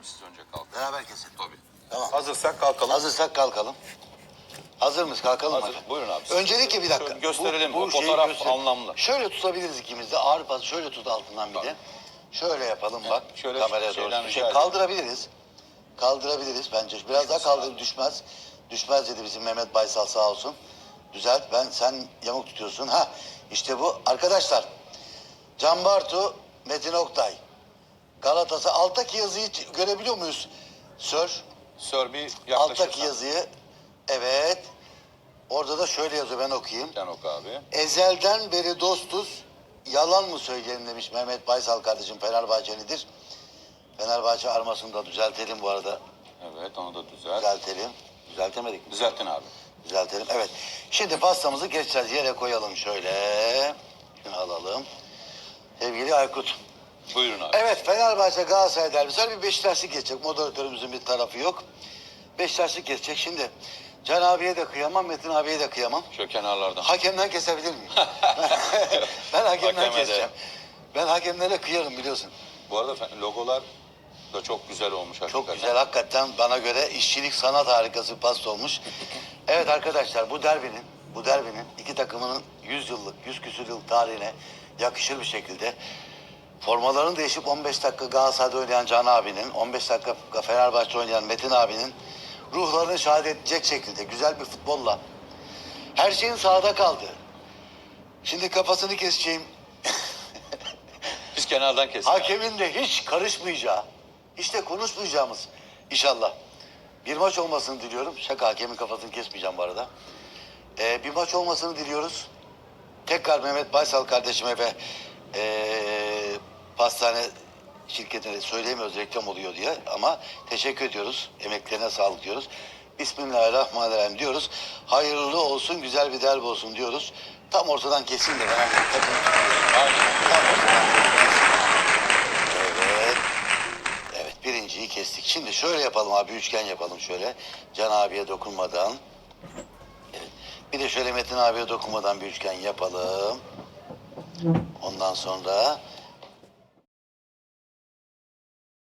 abi siz önce kalkın. Beraber keselim. Tabii. Tamam. Hazırsak kalkalım. Hazırsak kalkalım. Hazır mıyız? Kalkalım mı Hazır. efendim? Buyurun abi. Öncelikle bir dakika. Şöyle gösterelim. O şeyi fotoğraf gösterelim. anlamlı. Şöyle tutabiliriz ikimiz de. Ağır pas şöyle tut altından bir de. Şöyle yapalım bak. şöyle kameraya doğru. Şey, kaldırabiliriz. Kaldırabiliriz bence. Biraz daha kaldır düşmez. Düşmez dedi bizim Mehmet Baysal sağ olsun. Düzelt. Ben sen yamuk tutuyorsun. Ha işte bu. Arkadaşlar Can Bartu, Metin Oktay. Galatasaray. Alttaki yazıyı görebiliyor muyuz? Sör. Sör bir Alttaki yaklaşırsan. yazıyı. Evet. Orada da şöyle yazıyor ben okuyayım. Sen oku abi. Ezelden beri dostuz. Yalan mı söyleyelim demiş Mehmet Baysal kardeşim Fenerbahçelidir. Fenerbahçe armasını da düzeltelim bu arada. Evet onu da düzelt. Düzeltelim. Düzeltemedik mi? Düzeltin abi. Düzeltelim. Evet. Şimdi pastamızı geçeceğiz. Yere koyalım şöyle. Şunu alalım. Sevgili Aykut. Buyurun abi. Evet Fenerbahçe Galatasaray derbisi var. Bir Beşiktaşlık geçecek. Moderatörümüzün bir tarafı yok. Beşiktaşlık geçecek. Şimdi Can abiye de kıyamam, Metin abiye de kıyamam. Şöyle kenarlardan. Hakemden kesebilir miyim? ben hakemden Hakeme de. keseceğim. Ben hakemlere kıyarım biliyorsun. Bu arada fe- logolar da çok güzel olmuş Çok hakikaten. güzel hakikaten bana göre işçilik sanat harikası pasta olmuş. Evet arkadaşlar bu derbinin bu derbinin iki takımının 100 yıllık 100 küsur yıl tarihine yakışır bir şekilde formalarını değişip 15 dakika Galatasaray'da oynayan Can abinin 15 dakika Fenerbahçe oynayan Metin abinin ruhlarını şahit edecek şekilde güzel bir futbolla her şeyin sahada kaldı. Şimdi kafasını keseceğim Biz kenardan kesin. Hakemin de hiç karışmayacağı, hiç de konuşmayacağımız inşallah. Bir maç olmasını diliyorum. Şaka hakemin kafasını kesmeyeceğim bu arada. Ee, bir maç olmasını diliyoruz. Tekrar Mehmet Baysal kardeşime ve ee, pastane şirketine söyleyemiyoruz reklam oluyor diye ama teşekkür ediyoruz. Emeklerine sağlık diyoruz. Bismillahirrahmanirrahim diyoruz. Hayırlı olsun, güzel bir derbi olsun diyoruz. Tam ortadan kesin de ben takım. Tam ortadan. Evet. Evet birinciyi kestik. Şimdi şöyle yapalım abi üçgen yapalım şöyle. Can abiye dokunmadan. Evet. Bir de şöyle Metin abiye dokunmadan bir üçgen yapalım. Ondan sonra